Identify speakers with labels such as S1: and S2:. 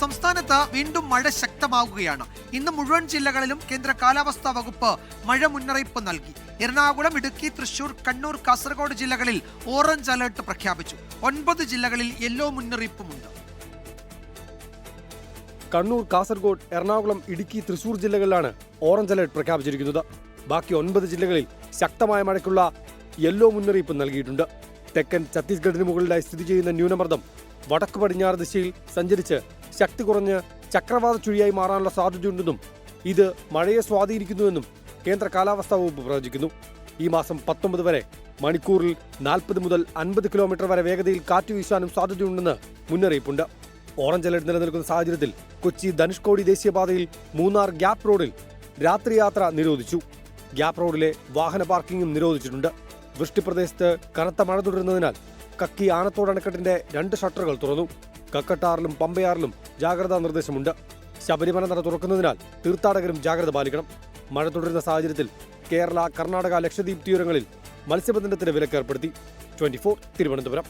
S1: സംസ്ഥാനത്ത് വീണ്ടും മഴ ശക്തമാകുകയാണ് ഇന്ന് മുഴുവൻ ജില്ലകളിലും കേന്ദ്ര കാലാവസ്ഥാ വകുപ്പ് മഴ മുന്നറിയിപ്പ് നൽകി. എറണാകുളം ഇടുക്കി തൃശൂർ കണ്ണൂർ കാസർഗോഡ് ജില്ലകളിൽ ഓറഞ്ച് അലർട്ട് പ്രഖ്യാപിച്ചു. ഒൻപത് ജില്ലകളിൽ യെല്ലോ മുന്നറിയിപ്പുമുണ്ട്.
S2: കണ്ണൂർ കാസർഗോഡ് എറണാകുളം ഇടുക്കി തൃശൂർ ജില്ലകളിലാണ് ഓറഞ്ച് അലർട്ട് പ്രഖ്യാപിച്ചിരിക്കുന്നത്. ബാക്കി ഒൻപത് ജില്ലകളിൽ ശക്തമായ മഴയ്ക്കുള്ള യെല്ലോ മുന്നറിയിപ്പ് നൽകിയിട്ടുണ്ട്. തെക്കൻ ഛത്തീസ്ഗഡിന് മുകളിലായി സ്ഥിതി ചെയ്യുന്ന ന്യൂനമർദ്ദം വടക്ക് പടിഞ്ഞാറ് ദിശയിൽ സഞ്ചരിച്ച് ശക്തി കുറഞ്ഞ് ചക്രവാത ചുഴിയായി മാറാനുള്ള സാധ്യതയുണ്ടെന്നും ഇത് മഴയെ സ്വാധീനിക്കുന്നുവെന്നും കേന്ദ്ര കാലാവസ്ഥാ വകുപ്പ് പ്രവചിക്കുന്നു. ഈ മാസം പത്തൊമ്പത് വരെ മണിക്കൂറിൽ നാൽപ്പത് മുതൽ അൻപത് കിലോമീറ്റർ വരെ വേഗതയിൽ കാറ്റ് വീശാനും സാധ്യതയുണ്ടെന്ന് മുന്നറിയിപ്പുണ്ട്. ഓറഞ്ച് അലർട്ട് നിലനിൽക്കുന്ന സാഹചര്യത്തിൽ കൊച്ചി ധനുഷ്കോടി ദേശീയപാതയിൽ മൂന്നാർ ഗ്യാപ് റോഡിൽ രാത്രി യാത്ര നിരോധിച്ചു. ഗ്യാപ് റോഡിലെ വാഹന പാർക്കിംഗും നിരോധിച്ചിട്ടുണ്ട്. വൃഷ്ടിപ്രദേശത്ത് കനത്ത മഴ തുടരുന്നതിനാൽ കക്കി ആനത്തോട് അണക്കെട്ടിന്റെ രണ്ട് ഷട്ടറുകൾ തുറന്നു. കക്കട്ടാറിലും പമ്പയാറിലും ജാഗ്രതാ നിർദ്ദേശമുണ്ട്. ശബരിമല നട തുറക്കുന്നതിനാൽ തീർത്ഥാടകരും ജാഗ്രത പാലിക്കണം. മഴ തുടരുന്ന സാഹചര്യത്തിൽ കേരള കർണാടക ലക്ഷദ്വീപ് തീരങ്ങളിൽ മത്സ്യബന്ധനത്തിന് വിലക്ക് ഏർപ്പെടുത്തി. ട്വന്റി തിരുവനന്തപുരം.